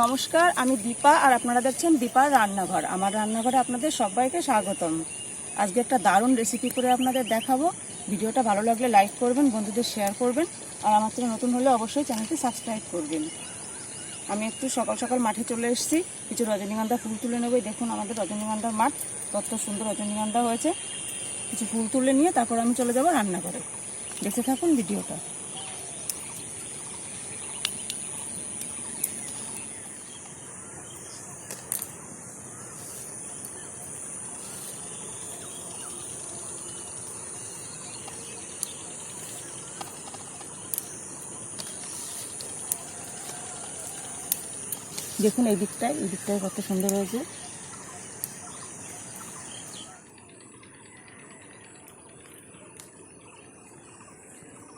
নমস্কার, আমি দীপা আর আপনারা দেখছেন দীপার রান্নাঘর। আমার রান্নাঘরে আপনাদের সবাইকে স্বাগতম। আজকে একটা দারুণ রেসিপি করে আপনাদের দেখাবো। ভিডিওটা ভালো লাগলে লাইক করবেন, বন্ধুদের শেয়ার করবেন। আর আমার থেকে নতুন হলে অবশ্যই চ্যানেলটি সাবস্ক্রাইব করবেন। আমি একটু সকাল সকাল মাঠে চলে এসেছি। কিছু রজনীগন্ধা ফুল তুলে নেব। দেখুন আমাদের রজনীগন্ধার মাঠ। কত সুন্দর রজনীগন্ধা হয়েছে। কিছু ফুল তুলে নিয়ে তারপর আমি চলে যাব রান্নাঘরে। দেখতে থাকুন ভিডিওটা। দেখুন এই দিকটায় এই দিকটায় কত সুন্দর হয়েছে।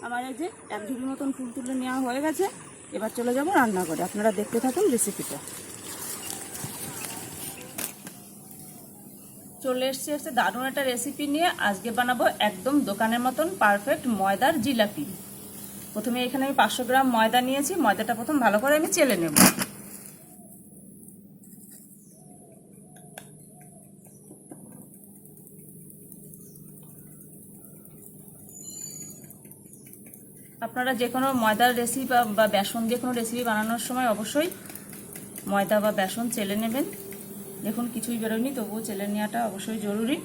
আমার এই যে এক ঝুড়ির মতন ফুল তুলে নেওয়া হয়ে গেছে, এবার চলে যাব রান্নাঘরে আপনারা দেখতে থাকুন রেসিপিটা চলে এসছে এসছে দারুণ একটা রেসিপি নিয়ে আজকে বানাবো একদম দোকানের মতন পারফেক্ট ময়দার জিলাপি। প্রথমে এখানে আমি পাঁচশো গ্রাম ময়দা নিয়েছি, ময়দাটা প্রথম ভালো করে আমি চেলে নেব। আপনারা যে কোনো ময়দার রেসিপি বা বেসন দিয়ে কোনো রেসিপি বানানোর সময় অবশ্যই ময়দা বা বেসন চেলে নেবেন। দেখুন, কিছুই বেরোয়নি, তবুও চেলে নেওয়াটা অবশ্যই জরুরি।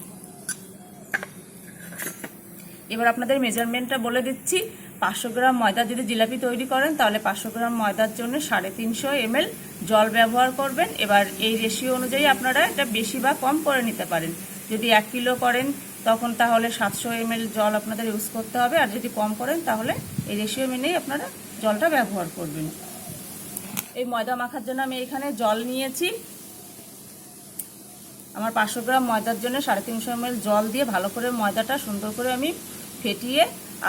এবার আপনাদের মেজারমেন্টটা বলে দিচ্ছি। পাঁচশো গ্রাম ময়দা যদি জিলাপি তৈরি করেন, তাহলে পাঁচশো গ্রাম ময়দার জন্য সাড়ে তিনশো এমএল জল ব্যবহার করবেন। এবার এই রেশিও অনুযায়ী আপনারা এটা বেশি বা কম করে নিতে পারেন। যদি এক কিলো করেন, তখন তাহলে সাতশো এমএল জল আপনাদের ইউজ করতে হবে। আর যদি কম করেন, তাহলে এই রেশিও মেনেই আপনারা জলটা ব্যবহার করবেন। এই ময়দা মাখার জন্য আমি এখানে জল নিয়েছি। আমার পাঁচশো গ্রাম ময়দার জন্য সাড়ে তিনশো এমএল জল দিয়ে ভালো করে ময়দাটা সুন্দর করে আমি ফেটিয়ে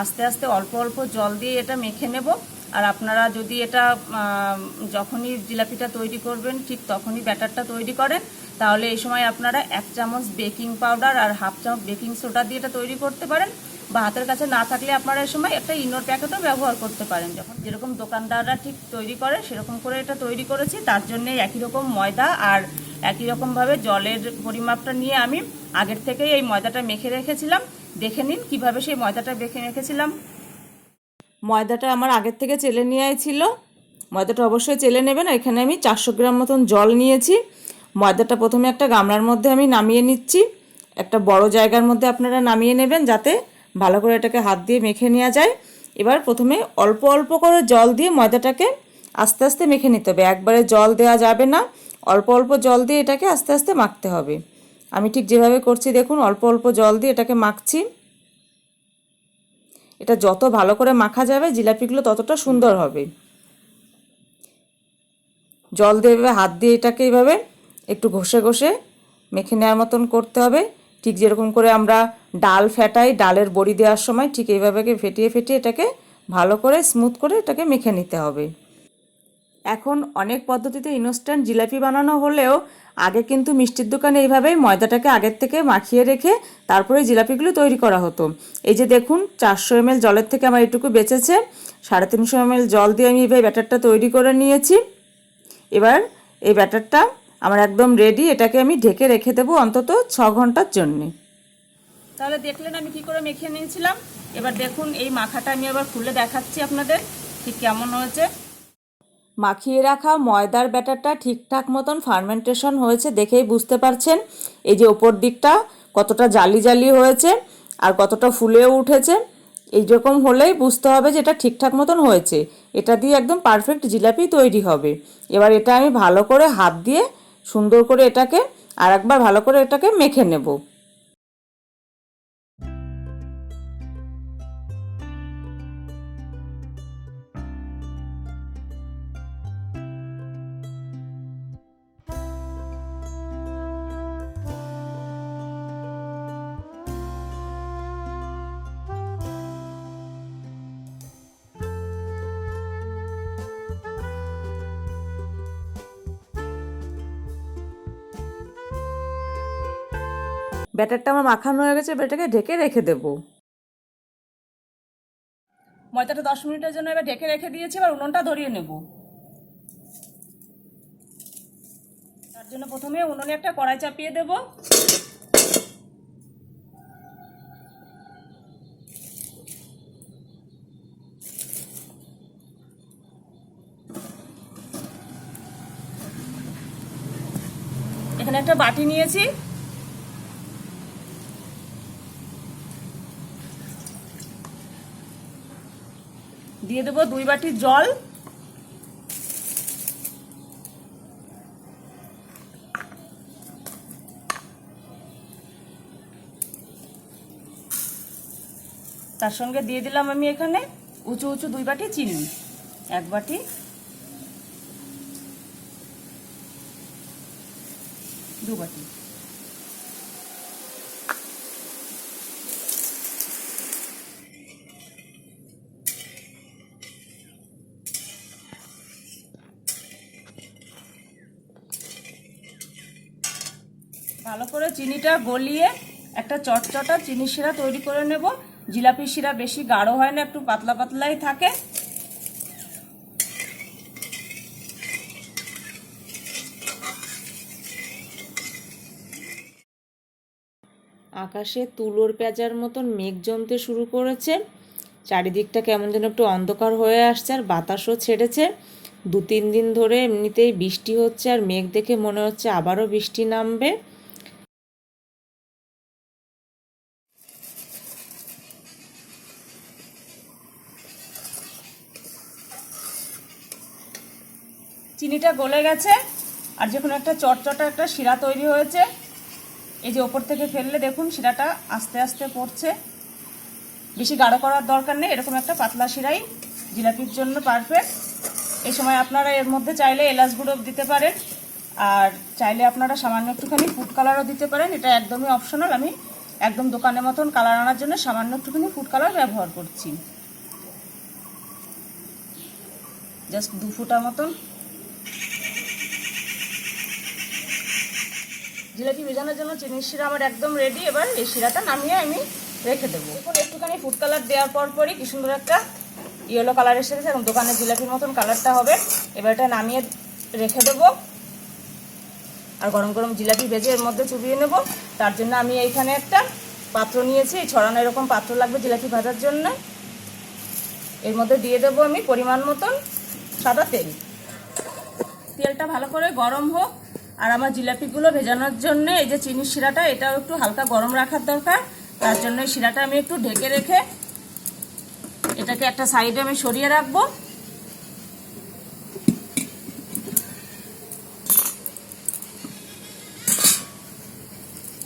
আস্তে আস্তে অল্প অল্প জল দিয়ে এটা মেখে নেব। আর আপনারা যদি এটা যখনই জিলাপিটা তৈরি করবেন, ঠিক তখনই ব্যাটারটা তৈরি করেন। তাহলে এই সময় আপনারা এক চামচ বেকিং পাউডার আর হাফ চামচ বেকিং সোডা দিয়ে এটা তৈরি করতে পারেন। বা হাতের কাছে না থাকলে আপনারা এই সময় একটা ইনোর প্যাকেটও ব্যবহার করতে পারেন। যখন যেরকম দোকানদাররা ঠিক তৈরি করে, সেরকম করে এটা তৈরি করেছি। তার জন্য একই রকম ময়দা আর একই রকমভাবে জলের পরিমাপটা নিয়ে আমি আগের থেকেই এই ময়দাটা মেখে রেখেছিলাম। দেখে নিন কীভাবে সেই ময়দাটা মেখে রেখেছিলাম। ময়দাটা আমার আগের থেকে চেলে নেওয়াই ছিল। ময়দাটা অবশ্যই চেলে নেবেন। এখানে আমি চারশো গ্রাম মতন জল নিয়েছি। ময়দাটা প্রথমে একটা গামলার মধ্যে আমি নামিয়ে নিচ্ছি। একটা বড় জায়গার মধ্যে আপনারা নামিয়ে নেবেন যাতে ভালো করে এটাকে হাত দিয়ে মেখে নেওয়া যায়। এবার প্রথমে অল্প অল্প করে জল দিয়ে ময়দাটাকে আস্তে আস্তে মেখে নিতে হবে। একবারে জল দেওয়া যাবে না। অল্প অল্প জল দিয়ে এটাকে আস্তে আস্তে মাখতে হবে। আমি ঠিক যেভাবে করছি, দেখুন, অল্প অল্প জল দিয়ে এটাকে মাখছি। এটা যত ভালো করে মাখা যাবে, জিলাপিগুলো ততটা সুন্দর হবে। জল দিয়ে হাত দিয়ে এটাকে এইভাবে একটু ঘষে ঘষে মেখে নেওয়ার মতন করতে হবে। ঠিক যেরকম করে আমরা ডাল ফেটাই, ডালের বড়ি দেওয়ার সময় ঠিক এইভাবে ফেটিয়ে ফেটিয়ে এটাকে ভালো করে স্মুথ করে এটাকে মেখে নিতে হবে। এখন অনেক পদ্ধতিতে ইনস্ট্যান্ট জিলাপি বানানো হলেও আগে কিন্তু মিষ্টির দোকানে এইভাবেই ময়দাটাকে আগের থেকে মাখিয়ে রেখে তারপরে জিলাপিগুলো তৈরি করা হতো। এই যে দেখুন, চারশো এমএল জলের থেকে আমার এটুকু বেঁচেছে। সাড়ে তিনশো এমএল জল দিয়ে আমি এইভাবে ব্যাটারটা তৈরি করে নিয়েছি। এবার এই ব্যাটারটা আমার একদম রেডি এটাকে আমি ঢেকে রেখে দেবো অন্তত ছ ঘণ্টার জন্যে। তাহলে দেখলেন আমি কি করে মেখে নিয়েছিলাম। এবার দেখুন, এই মাখাটা আমি আবার খুলে দেখাচ্ছি আপনাদের ঠিক কেমন হয়েছে। মাখিয়ে রাখা ময়দার ব্যাটারটা ঠিকঠাক মতন ফার্মেন্টেশন হয়েছে দেখেই বুঝতে পারছেন। এই যে ওপর দিকটা কতটা জালি জালি হয়েছে আর কতটা ফুলেও উঠেছে, এই রকম হলেই বুঝতে হবে যে এটা ঠিকঠাক মতন হয়েছে। এটা দিয়ে একদম পারফেক্ট জিলাপি তৈরি হবে। এবার এটা আমি ভালো করে হাত দিয়ে সুন্দর করে এটাকে আর একবার ভালো করে এটাকে মেখে নেব। ব্যাটারটা আমার মাখানো হয়ে গেছে এটাকে ঢেকে রেখে দেব। ময়দাটা দশ মিনিটের জন্য এবার ঢেকে রেখে দিয়েছি, এবার উনুনটা ধরিয়ে নেব। তার জন্য প্রথমে উনুনে একটা কড়াই চাপিয়ে দেব। এখানে একটা বাটি নিয়েছি। দিয়ে দেবো দুই বাটি জল। তার সঙ্গে দিয়ে দিলাম আমি এখানে উঁচু উঁচু দুই বাটি চিনি, এক বাটি। দু বাটি। ভালো করে চিনিটা গলিয়ে একটা চটচটা চিনি শিরা তৈরি করে নেব। জিলাপি শিরা বেশি গাঢ় হয় না, একটু পাতলা পাতলাই থাকে। আকাশে তুলোর পেঁচার মতন মেঘ জমতে শুরু করেছে। চারিদিকটা কেমন যেন একটু অন্ধকার হয়ে আসছে আর বাতাসও ছেড়েছে। দু তিন দিন ধরে এমনিতেই বৃষ্টি হচ্ছে আর মেঘ দেখে মনে হচ্ছে আবারও বৃষ্টি নামবে। চিনিটা গলে গেছে আর যখন একটা চটচটা একটা শিরা তৈরি হয়েছে, এই যে ওপর থেকে ফেললে দেখুন শিরাটা আস্তে আস্তে পড়ছে। বেশি গাঢ় করার দরকার নেই, এরকম একটা পাতলা শিরাই জিলাপির জন্য পারফেক্ট। এই সময় আপনারা এর মধ্যে চাইলে এলাচ গুঁড়ো দিতে পারেন, আর চাইলে আপনারা সামান্য একটুখানি ফুড কালারও দিতে পারেন। এটা একদমই অপশনাল আমি একদম দোকানের মতন কালার আনার জন্য সামান্য একটুখানি ফুড কালার ব্যবহার করছি। জাস্ট দু ফুটা মতন জিলাপি ভেজানোর জন্য চিনির শিরা আমার একদম রেডি এবার এই শিরাটা নামিয়ে আমি রেখে দেবো। দেখুন একটুখানি ফুড কালার দেওয়ার পর পরই কি সুন্দর একটা ইয়েলো কালার এসেছে এবং দোকানের জিলাপির মতন কালারটা হবে। এবার এটা নামিয়ে রেখে দেবো। আর গরম গরম জিলাপি ভেজে এর মধ্যে চুবিয়ে নেব। তার জন্য আমি এইখানে একটা পাত্র নিয়েছি। ছড়ানো এরকম পাত্র লাগবে জিলাপি ভাজার জন্য। এর মধ্যে দিয়ে দেবো আমি পরিমাণ মতন সাদা তেল। তেলটা ভালো করে গরম হোক। আর আমার জিলাপিগুলো ভেজানোর জন্য এই যে চিনির শিরাটা, এটাও একটু হালকা গরম রাখার দরকার। তার জন্য শিরাটা আমি একটু ঢেকে রেখে এটাকে একটা সাইডে আমি সরিয়ে রাখব।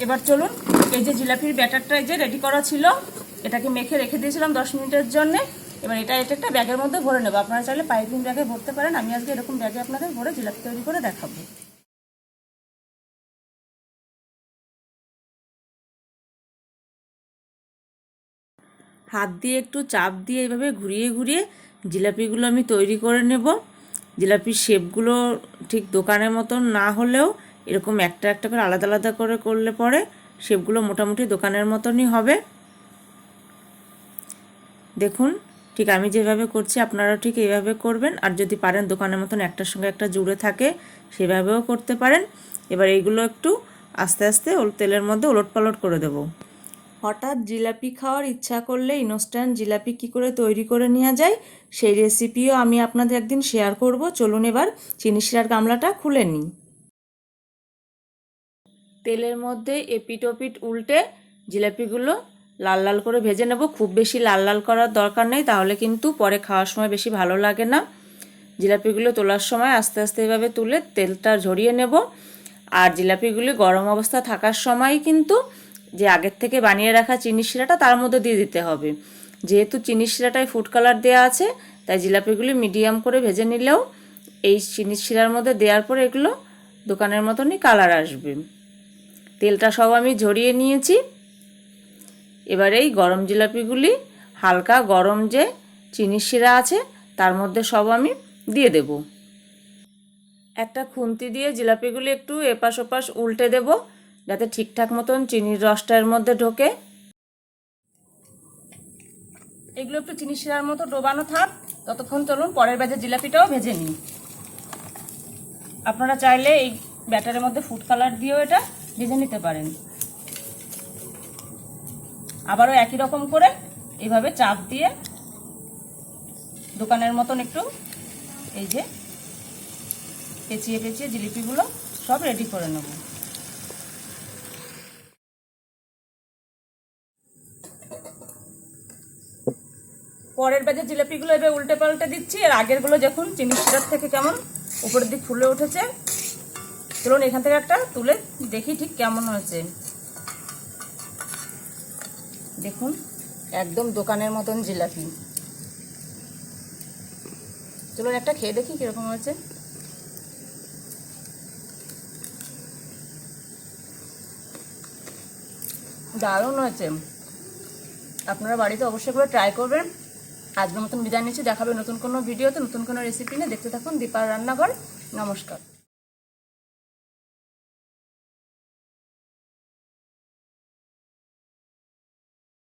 এবার চলুন, এই যে জিলাপির ব্যাটারটা যে রেডি করা ছিল, এটাকে মেখে রেখে দিয়েছিলাম দশ মিনিটের জন্য। এবার এটা এটা একটা ব্যাগের মধ্যে ভরে নেব। আপনারা চাইলে পাইপিং ব্যাগে ভরতে পারেন। আমি আজকে এরকম ব্যাগে আপনাদের ভরে জিলাপি তৈরি করে দেখাবো। হাত দিয়ে একটু চাপ দিয়ে এইভাবে ঘুরিয়ে ঘুরিয়ে জিলাপিগুলো আমি তৈরি করে নেব। জিলাপির শেপগুলো ঠিক দোকানের মতন না হলেও এরকম একটা একটা করে আলাদা আলাদা করে করলে পরে শেপগুলো মোটামুটি দোকানের মতনই হবে। দেখুন, ঠিক আমি যেভাবে করছি আপনারাও ঠিক এইভাবে করবেন। আর যদি পারেন দোকানের মতন একটার সঙ্গে একটা জুড়ে থাকে, সেভাবেও করতে পারেন। এবার এইগুলো একটু আস্তে আস্তে তেলের মধ্যে ওলট পালট করে দেবো। হঠাৎ জিলাপি খাওয়ার ইচ্ছা করলে ইনস্ট্যান্ট জিলাপি কি করে তৈরি করে নেওয়া যায়, সেই রেসিপিও আমি আপনাদের একদিন শেয়ার করব। চলুন এবার চিনি শিরার গামলাটা খুলে নিই। তেলের মধ্যে এপিট ওপিট উল্টে জিলাপিগুলো লাল লাল করে ভেজে নেব। খুব বেশি লাল লাল করার দরকার নেই, তাহলে কিন্তু পরে খাওয়ার সময় বেশি ভালো লাগে না। জিলাপিগুলো তোলার সময় আস্তে আস্তে এভাবে তুলে তেলটা ঝরিয়ে নেব। আর জিলাপিগুলি গরম অবস্থা থাকার সময় কিন্তু যে আগের থেকে বানিয়ে রাখা চিনি শিরাটা তার মধ্যে দিয়ে দিতে হবে। যেহেতু চিনি শিরাটায় ফুড কালার দেওয়া আছে, তাই জিলাপিগুলি মিডিয়াম করে ভেজে নিলেও এই চিনি শিরার মধ্যে দেওয়ার পরে এগুলো দোকানের মতনই কালার আসবে। তেলটা সব আমি ঝরিয়ে নিয়েছি। এবার এই গরম জিলাপিগুলি হালকা গরম যে চিনি শিরা আছে, তার মধ্যে সব আমি দিয়ে দেব। একটা খুন্তি দিয়ে জিলাপিগুলি একটু এপাশ ওপাশ উল্টে দেব। যাতে ঠিকঠাক মতন চিনির রসটা এর মধ্যে ঢোকে। এগুলো একটু চিনি শিরার মতো ডোবানো থাক। ততক্ষণ চলুন পরের ব্যাচের জিলাপিটাও ভেজে নিই। আপনারা চাইলে এই ব্যাটারের মধ্যে ফুড কালার দিয়েও এটা ভেজে নিতে পারেন। আবারও একই রকম করে এইভাবে চাপ দিয়ে দোকানের মতন একটু এই যে পেঁচিয়ে পেঁচিয়ে জিলিপিগুলো সব রেডি করে নেব। পরের ব্যাচের জিলাপিগুলো এবার উল্টে পাল্টে দিচ্ছি আর আগেরগুলো যখন চিনি শিরার থেকে কেমন উপরের দিক ফুলে উঠেছে। চলুন এখান থেকে একটা তুলে দেখি ঠিক কেমন হয়েছে। দেখুন, একদম দোকানের মতন জিলাপি। চলুন একটা খেয়ে দেখি কীরকম হয়েছে। দারুণ হয়েছে। আপনারা বাড়িতে অবশ্যই করে ট্রাই করবেন। আজকের মতন বিদায় নিচ্ছি। দেখাবে নতুন কোনো ভিডিওতে, নতুন কোনো রেসিপি নিয়ে। দেখতে থাকুন দীপার রান্নাঘর। নমস্কার।